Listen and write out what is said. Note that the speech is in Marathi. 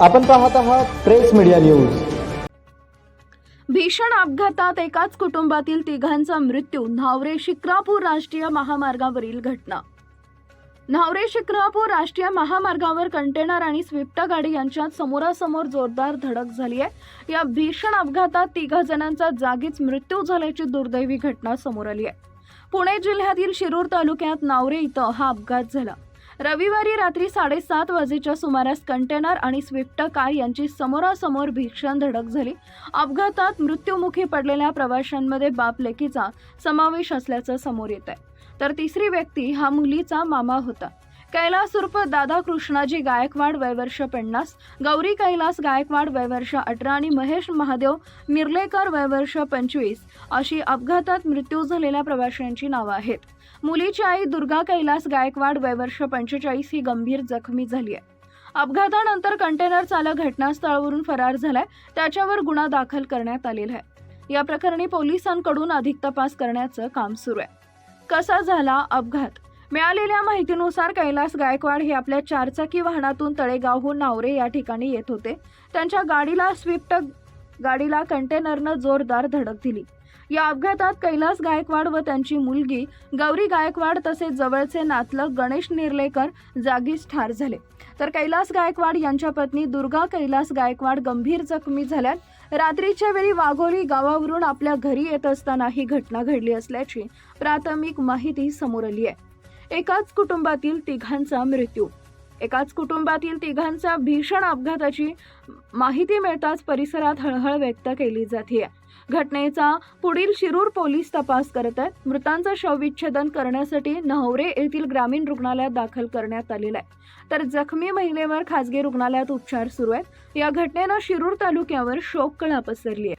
आपण पाहत आहात प्रेस मीडिया न्यूज. भीषण अपघातात एकाच कुटुंबातील तिघांचा मृत्यू न्हावरे शिक्रापूर राष्ट्रीय महामार्गावरील घटना. न्हावरे शिक्रापूर राष्ट्रीय महामार्गावर कंटेनर आणि स्विफ्ट गाडी यांच्यात समोरासमोर जोरदार धडक झाली आहे या भीषण अपघातात तिघा जणांचा जागीच मृत्यू झाल्याची दुर्दैवी घटना समोर आली आहे पुणे जिल्ह्यातील शिरूर तालुक्यात नावरे इथं हा अपघात झाला. रविवारी रात्री साडेसात वाजेच्या सुमारास कंटेनर आणि स्विफ्ट कार यांची समोरासमोर भीषण धडक झाली. अपघातात मृत्युमुखी पडलेल्या प्रवाशांमध्ये बाप लेकीचा समावेश असल्याचं समोर येत आहे तर तिसरी व्यक्ती हा मुलीचा मामा होता. कैलास उर्फ दादा कृष्णाजी गायकवाड वयवर्ष पन्नास. गौरी कैलास गायकवाड वयवर्ष अठरा आणि महेश महादेव निर्लेकर वयवर्ष पंचवीस. अशी अपघातात मृत्यू झालेल्या प्रवाशांची नावं आहेत. मुलीची आई दुर्गा कैलास गायकवाड वयवर्ष पंचेचाळीस ही गंभीर जखमी झाली आहे. अपघातानंतर कंटेनर चालक घटनास्थळावरून फरार झालाय. त्याच्यावर गुन्हा दाखल करण्यात आलेला आहे. या प्रकरणी पोलिसांकडून अधिक तपास करण्याचं काम सुरू आहे. कसा झाला अपघात? मिळालेल्या माहितीनुसार कैलास गायकवाड हे आपल्या चारचाकी वाहनातून तळेगावहून नावरे या ठिकाणी येत होते. त्यांच्या गाडीला स्विफ्ट गाडीला कंटेनरनं जोरदार धडक दिली. या अपघातात कैलास गायकवाड व त्यांची मुलगी गौरी गायकवाड तसेच जवळचे नातलग गणेश निर्लेकर जागीच ठार झाले. तर कैलास गायकवाड यांच्या पत्नी दुर्गा कैलास गायकवाड गंभीर जखमी झाल्यात. रात्रीच्या वेळी वाघोली गावावरून आपल्या घरी येत असताना ही घटना घडली असल्याची प्राथमिक माहिती समोर आली आहे. एकाच कुटुंबातील तिघांचा मृत्यू. एकाच कुटुंबातील तिघांचा भीषण अपघाताची माहिती मिळताच परिसरात हळहळ व्यक्त केली जाते. घटनेचा पुढील शिरूर पोलीस तपास करत आहेत. मृतांचं शवविच्छेदन करण्यासाठी नवरे येथील ग्रामीण रुग्णालयात दाखल करण्यात आलेलं आहे. तर जखमी महिलेवर खासगी रुग्णालयात उपचार सुरू आहेत. या घटनेनं शिरूर तालुक्यावर शोककळा पसरली आहे.